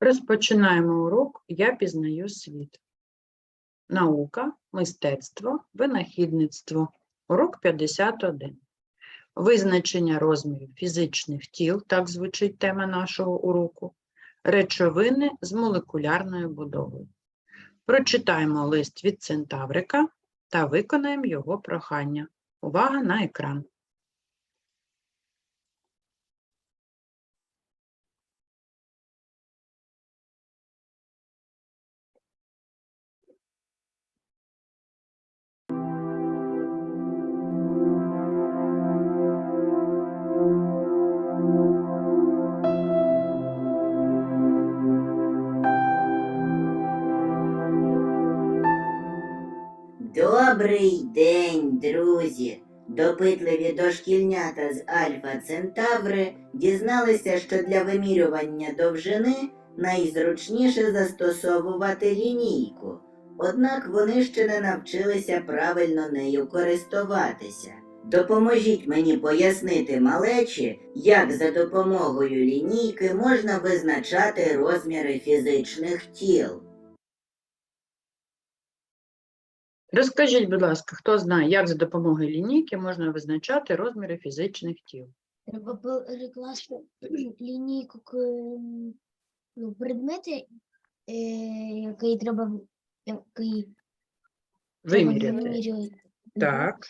Розпочинаємо урок Я пізнаю світ. Наука, мистецтво, винахідництво. Урок 51. Визначення розмірів фізичних тіл, так звучить тема нашого уроку. Речовини з молекулярною будовою. Прочитаємо лист від Центаврика та виконаємо його прохання. Увага на екран. Добрий день, друзі! Допитливі дошкільнята з Альфа Центаври дізналися, що для вимірювання довжини найзручніше застосовувати лінійку. Однак вони ще не навчилися правильно нею користуватися. Допоможіть мені пояснити малечі, як за допомогою лінійки можна визначати розміри фізичних тіл. Розкажіть, будь ласка, хто знає, як за допомогою лінійки можна визначати розміри фізичних тіл? Треба перекласти лінійку к ну, предмети, е, який треба який треба Виміряти. вимірювати. Так,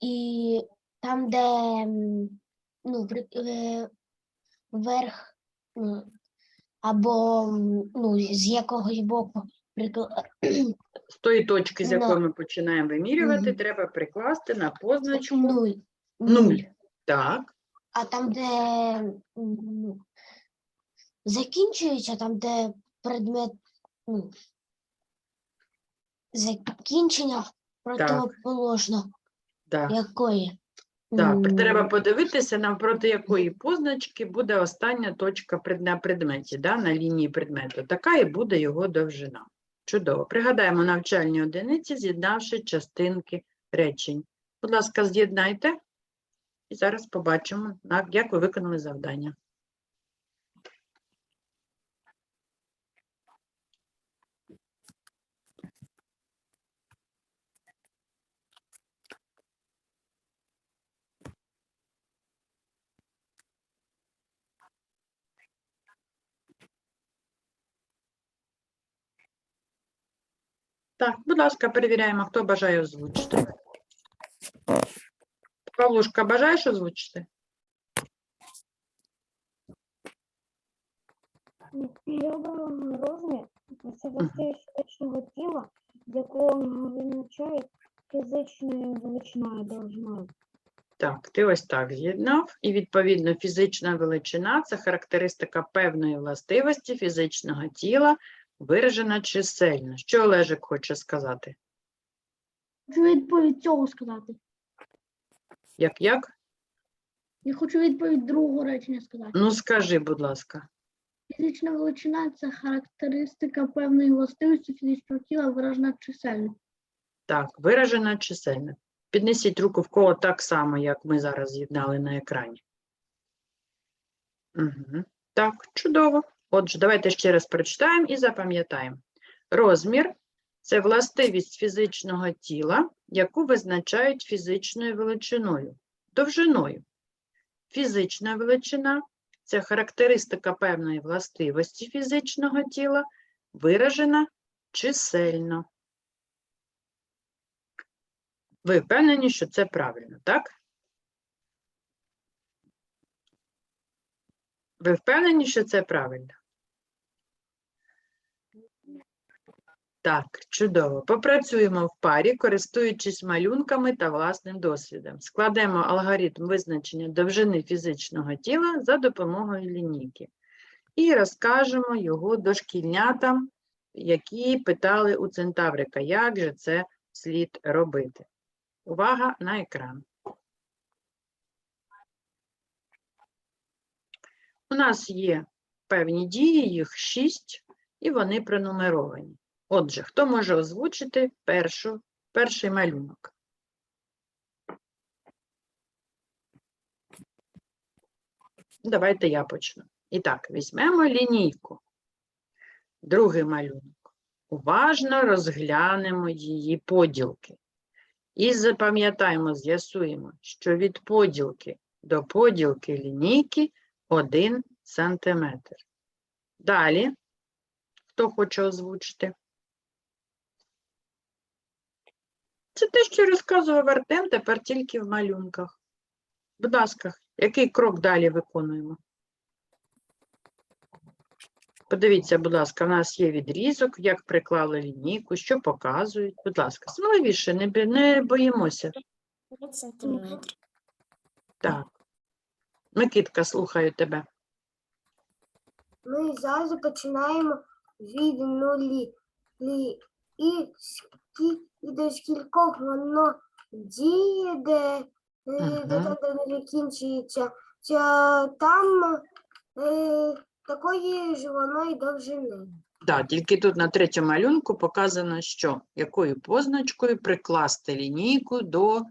І там, де м, ну, при, е, верх ну, або м, ну, з якогось боку прикла... з тої точки, з Ну, якої ми починаємо вимірювати, Мгм. треба прикласти на позначку нуль. нуль. Так, А там, де м, ну, закінчується, там, де предмет ну, закінчення противоположно так. якої. Так, М, треба подивитися, навпроти якої позначки буде остання точка пред- на предметі, да, на лінії предмету. Така і буде його довжина. Чудово. Пригадаємо навчальні одиниці, з'єднавши частинки речень. Будь ласка, з'єднайте. І зараз побачимо, як ви виконали завдання. Так, будь ласка, перевіряємо, хто бажає озвучити. Павлушка, бажаєш озвучити? Його розмір фізичного тіла, якого визначають фізичною величиною довжиною. Так, ти ось так з'єднав. І, відповідно, фізична величина це характеристика певної властивості фізичного тіла, виражена чисельно. Що Олежик хоче сказати? Хочу відповідь цього сказати. Як як? Я хочу відповідь другого речення сказати. Ну, скажи, будь ласка. Фізична величина це характеристика певної властивості фізичного тіла, виражена чисельно. Так, виражена чисельно. Піднесіть руку в кого так само, як ми зараз з'єднали на екрані. Угу. Так, чудово. Отже, давайте ще раз прочитаємо і запам'ятаємо. Розмір це властивість фізичного тіла, яку визначають фізичною величиною, довжиною. Фізична величина це характеристика певної властивості фізичного тіла, виражена чисельно. Ви впевнені, що це правильно, так? Ви впевнені, що це правильно? Так, чудово. Попрацюємо в парі, користуючись малюнками та власним досвідом. Складемо алгоритм визначення довжини фізичного тіла за допомогою лінійки. І розкажемо його дошкільнятам, які питали у Центаврика, як же це слід робити. Увага на екран. У нас є певні дії, їх шість, і вони пронумеровані. Отже, хто може озвучити першу, перший малюнок? Давайте я почну. І так, візьмемо лінійку. Другий малюнок. Уважно розглянемо її поділки. І запам'ятаємо, з'ясуємо, що від поділки до поділки лінійки 1 см. Далі, хто хоче озвучити? Це те, що розказував Артем, тепер тільки в малюнках. Будь ласка, який крок далі виконуємо? Подивіться, будь ласка, в нас є відрізок, як приклали лінійку, що показують. Будь ласка, сміливіше, не, не боїмося. Так. Микитка, слухаю тебе. Ми зразу починаємо від нулі. І, скі, і до скількох воно діє, де, е, де, Мгм. де не закінчується. Ця, там е, такої ж воно і довжини. Так, тільки тут на третьому малюнку показано, що якою позначкою прикласти лінійку до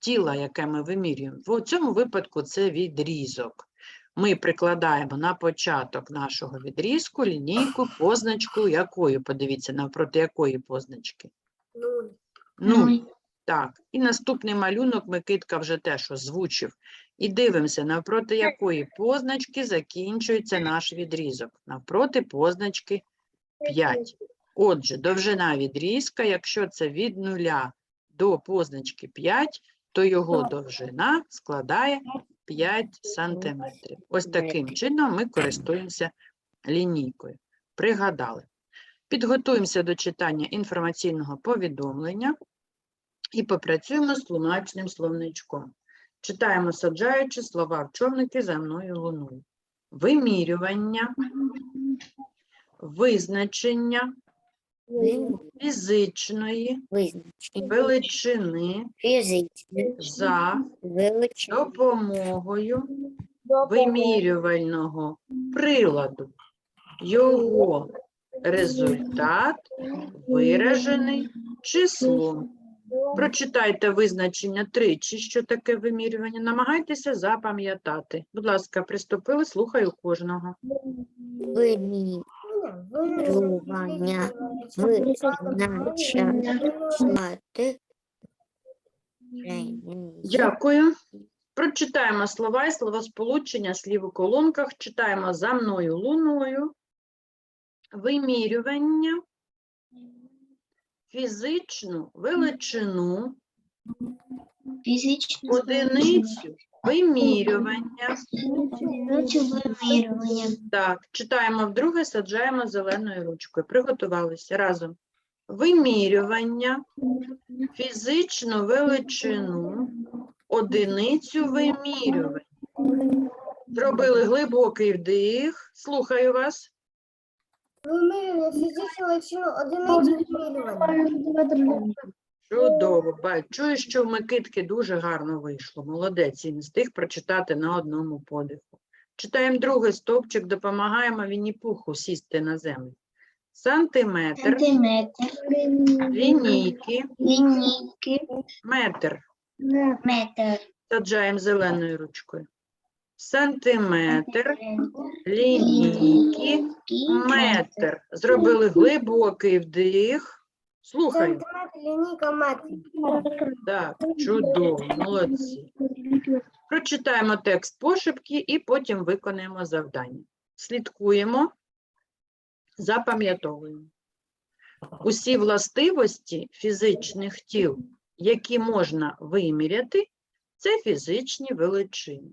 тіла, яке ми вимірюємо. В цьому випадку це відрізок. Ми прикладаємо на початок нашого відрізку лінійку, позначку якою, подивіться, навпроти якої позначки. Нуль. Нуль. Так, і наступний малюнок Микитка вже теж озвучив. І дивимося, навпроти якої позначки закінчується наш відрізок. Навпроти позначки 5. Отже, довжина відрізка, якщо це від нуля до позначки 5, то його довжина складає 5 сантиметрів. Ось таким чином ми користуємося лінійкою. Пригадали. Підготуємося до читання інформаційного повідомлення і попрацюємо з тлумачним словничком. Читаємо, саджаючи слова в човники за мною луною. Вимірювання, визначення фізичної величини за допомогою вимірювального приладу. Його результат виражений числом. Прочитайте визначення тричі, що таке вимірювання. Намагайтеся запам'ятати. Будь ласка, приступили, слухаю кожного. вимірювання, визначати Дякую. Прочитаємо слова і словосполучення слів у колонках. Читаємо за мною луною. Вимірювання, фізичну величину, Фізичне одиницю вимірювання. вимірювання. Так, читаємо вдруге, саджаємо зеленою ручкою. Приготувалися разом. Вимірювання, фізичну величину, одиницю вимірювання. Зробили глибокий вдих. Слухаю вас. Вимірювання фізичну величину одиниці вимірювання. Чудово. Баль. Чую, що в Микитки дуже гарно вийшло. Молодець. Не встиг прочитати на одному подиху. Читаємо другий стовпчик, допомагаємо Вінні-Пуху сісти на землю. Сантиметр, Сантиметр, лінійки, лінійки, метр. метр, Саджаємо зеленою ручкою. Сантиметр, лінійки, метр. Зробили глибокий вдих. Сантиметр, лінійка, метр. Так, чудово, молодці. Прочитаємо текст пошепки і потім виконаємо завдання. Слідкуємо, запам'ятовуємо. Усі властивості фізичних тіл, які можна виміряти, це фізичні величини.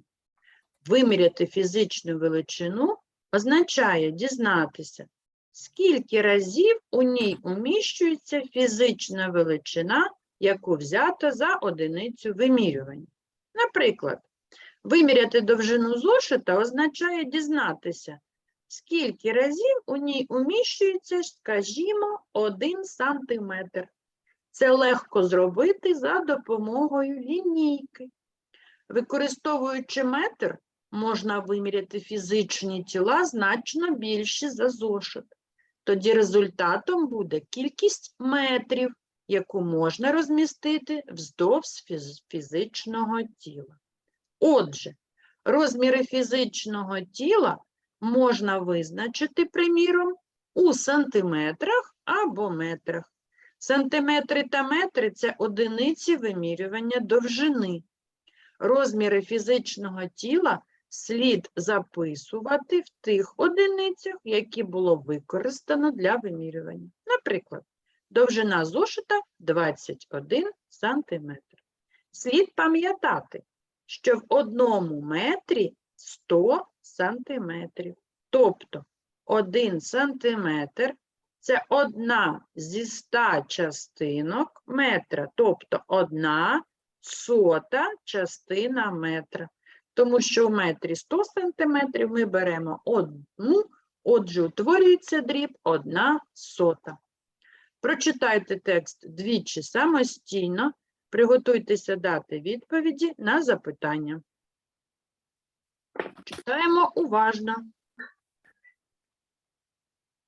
Виміряти фізичну величину означає дізнатися, скільки разів у ній уміщується фізична величина, яку взято за одиницю вимірювання. Наприклад, виміряти довжину зошита означає дізнатися, скільки разів у ній уміщується, скажімо, 1 сантиметр. Це легко зробити за допомогою лінійки. Використовуючи метр, можна виміряти фізичні тіла значно більші за зошит. Тоді результатом буде кількість метрів, яку можна розмістити вздовж фіз- фізичного тіла. Отже, розміри фізичного тіла можна визначити, приміром, у сантиметрах або метрах. Сантиметри та метри – це одиниці вимірювання довжини. Розміри фізичного тіла слід записувати в тих одиницях, які було використано для вимірювання. Наприклад, довжина зошита 21 сантиметр. Слід пам'ятати, що в одному метрі 100 сантиметрів. Тобто 1 сантиметр – це одна зі 100 частинок метра, тобто одна сота частина метра. Тому що в метрі 100 сантиметрів ми беремо одну, отже, утворюється дріб одна сота. Прочитайте текст двічі самостійно, приготуйтеся дати відповіді на запитання. Читаємо уважно.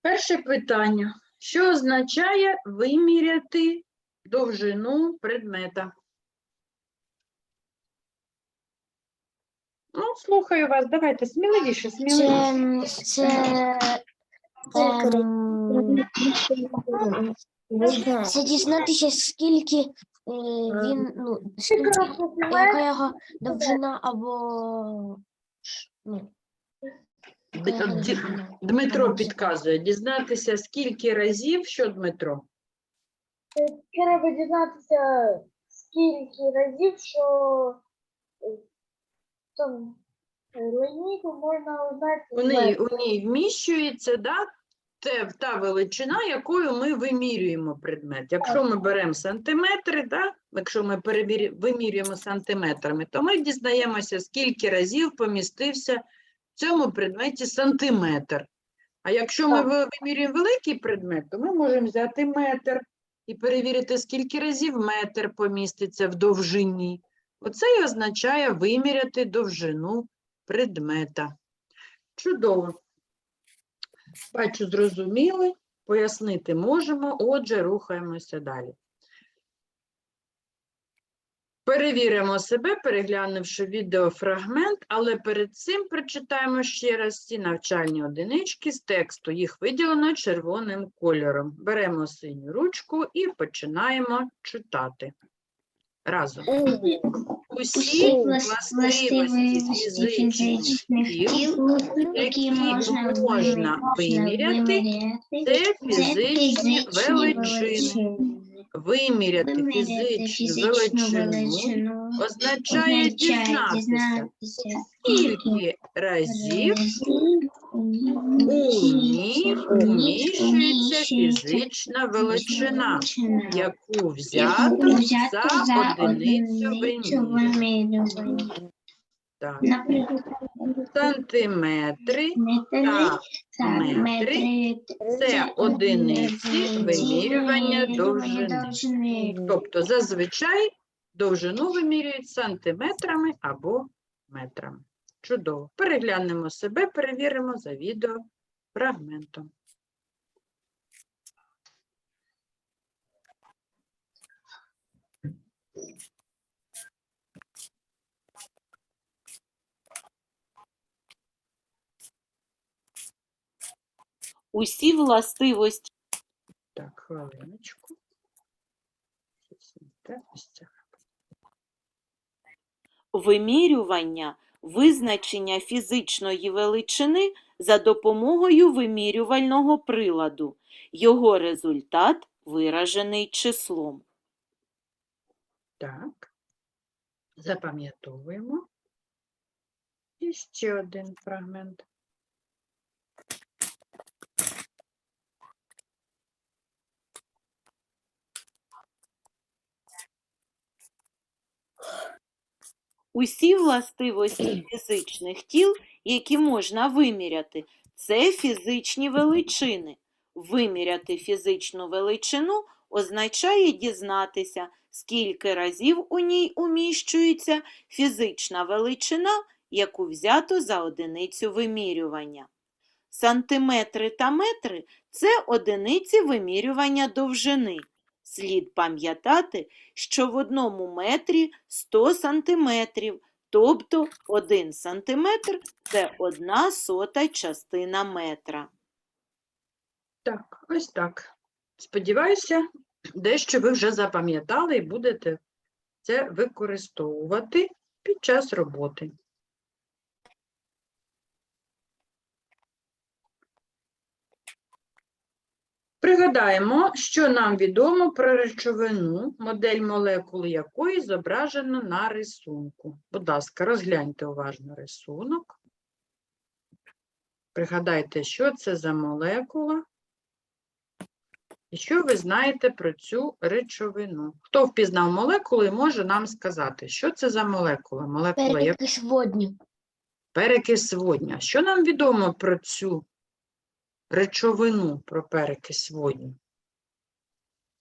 Перше питання. Що означає виміряти довжину предмета? Ну, слухаю вас, давайте сміливіше, сміливіше. Це, це, ем, це дізнатися, скільки е, він, ну, скільки, яка його довжина або ш- ну, яка Ді- довжина. Дмитро підказує, дізнатися, скільки разів, що Дмитро? Треба дізнатися, скільки разів, що е, там е, лінійку можна узнати. У ній, у ній вміщується да, те, та величина, якою ми вимірюємо предмет. Якщо ми беремо сантиметри, да, якщо ми перевірі, вимірюємо сантиметрами, то ми дізнаємося, скільки разів помістився в цьому предметі сантиметр. А якщо ми вимірюємо великий предмет, то ми можемо взяти метр і перевірити, скільки разів метр поміститься в довжині. Оце і означає виміряти довжину предмета. Чудово. Бачу, зрозуміли, пояснити можемо, отже, рухаємося далі. Перевіримо себе, переглянувши відеофрагмент, але перед цим прочитаємо ще раз ці навчальні одинички з тексту. Їх виділено червоним кольором. Беремо синю ручку і починаємо читати. Разом. Усі властивості фізичних тіл які можна виміряти, це фізичні величини. Виміряти фізичну величину означає дізнатися, скільки разів у ній уміщується фізична величина, яку взято за одиницю вимірювання. Так, сантиметри та метри це одиниці вимірювання довжини. Тобто зазвичай довжину вимірюють сантиметрами або метрами. Чудово. Переглянемо себе, перевіримо за відеофрагментом. Усі властивості Так, хвилиночку. Вимірювання, визначення фізичної величини за допомогою вимірювального приладу. Його результат виражений числом. Так. Запам'ятовуємо. І ще один фрагмент. Усі властивості фізичних тіл, які можна виміряти, це фізичні величини. Виміряти фізичну величину означає дізнатися, скільки разів у ній уміщується фізична величина, яку взято за одиницю вимірювання. Сантиметри та метри це одиниці вимірювання довжини. Слід пам'ятати, що в одному метрі 100 сантиметрів, Тобто 1 см – це одна сота частина метра. Так, ось так. Сподіваюся, дещо ви вже запам'ятали і будете це використовувати під час роботи. Пригадаємо, що нам відомо про речовину, модель молекули якої зображено на рисунку. Будь ласка, розгляньте уважно рисунок. Пригадайте, що це за молекула. І що ви знаєте про цю речовину? Хто впізнав молекулу і може нам сказати, що це за молекула? Молекула як Перекис водню. перекис водню. Що нам відомо про цю речовину, про перекис водню?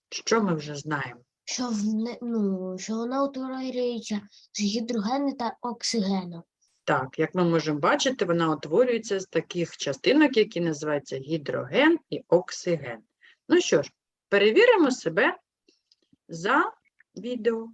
Що ми вже знаємо? Що, в не, ну, що вона утворюється з гідрогену та оксигену. Так, як ми можемо бачити, вона утворюється з таких частинок, які називаються гідроген і оксиген. Ну що ж, перевіримо себе за відео.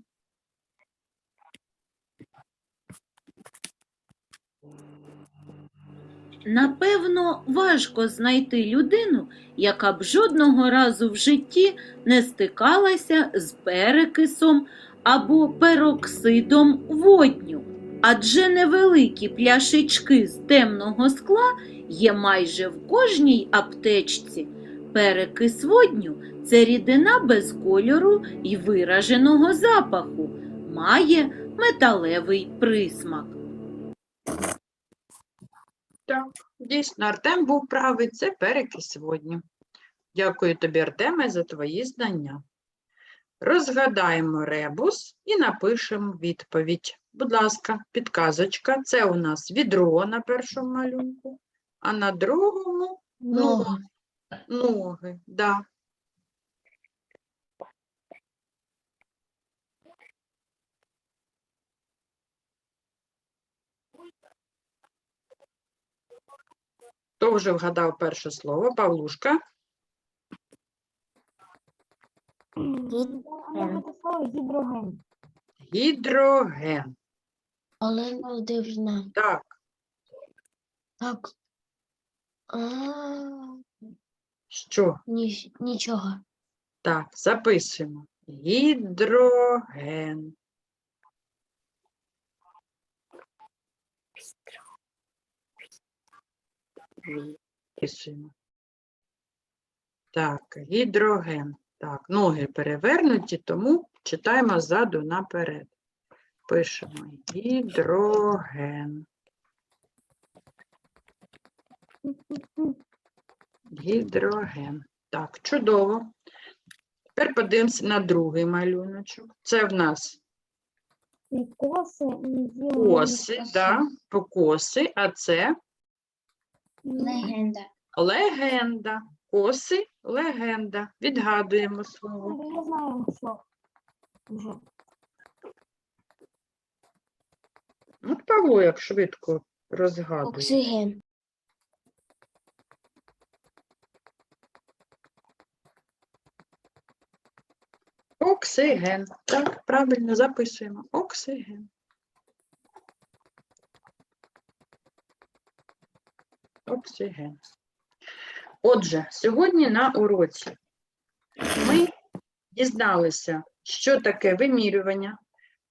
Напевно, важко знайти людину, яка б жодного разу в житті не стикалася з перекисом або пероксидом водню, адже невеликі пляшечки з темного скла є майже в кожній аптечці. Перекис водню це рідина без кольору і вираженого запаху, має металевий присмак. Так, дійсно, Артем був правий, це перекись водню. Дякую тобі, Артеме, за твої знання. Розгадаємо ребус і напишемо відповідь. Будь ласка, підказочка. Це у нас відро на першому малюнку, а на другому ноги. ноги. Да. Хто вже вгадав перше слово? Павлушка. гідроген. Гідроген. Олена Володимирівна. Так, Так. А, що? ні, нічого. Так, записуємо. Гідроген. Записуємо. Так, гідроген. Так, ноги перевернуті, тому читаємо ззаду наперед. Пишемо гідроген. Гідроген. Так, чудово. Тепер подивимося на другий малюночок. Це в нас Коси, коси, да, покоси, а це Легенда. легенда. Коси, легенда. Відгадуємо слово. Я знаю, що вже. От Павло як швидко розгадує. Оксиген. Оксиген. Так, правильно записуємо. Оксиген. Оксиген. Отже, сьогодні на уроці ми дізналися, що таке вимірювання,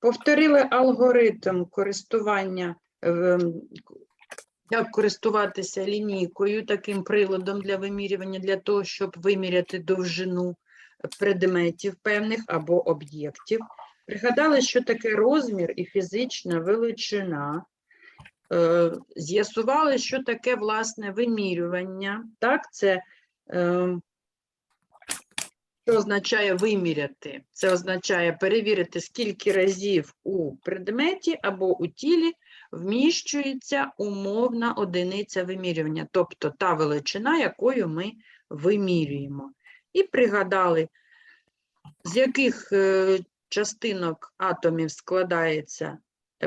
повторили алгоритм користування, ем, як користуватися лінійкою, таким приладом для вимірювання, для того, щоб виміряти довжину предметів певних або об'єктів. Пригадали, що таке розмір і фізична величина. Е, З'ясували, що таке власне вимірювання. Так, це е, що означає виміряти? Це означає перевірити, скільки разів у предметі або у тілі вміщується умовна одиниця вимірювання, тобто та величина, якою ми вимірюємо. І пригадали, з яких е, частинок атомів складається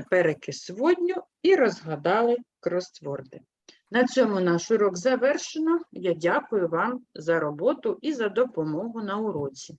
перекис водню, і розгадали кросворди. На цьому наш урок завершено. Я дякую вам за роботу і за допомогу на уроці.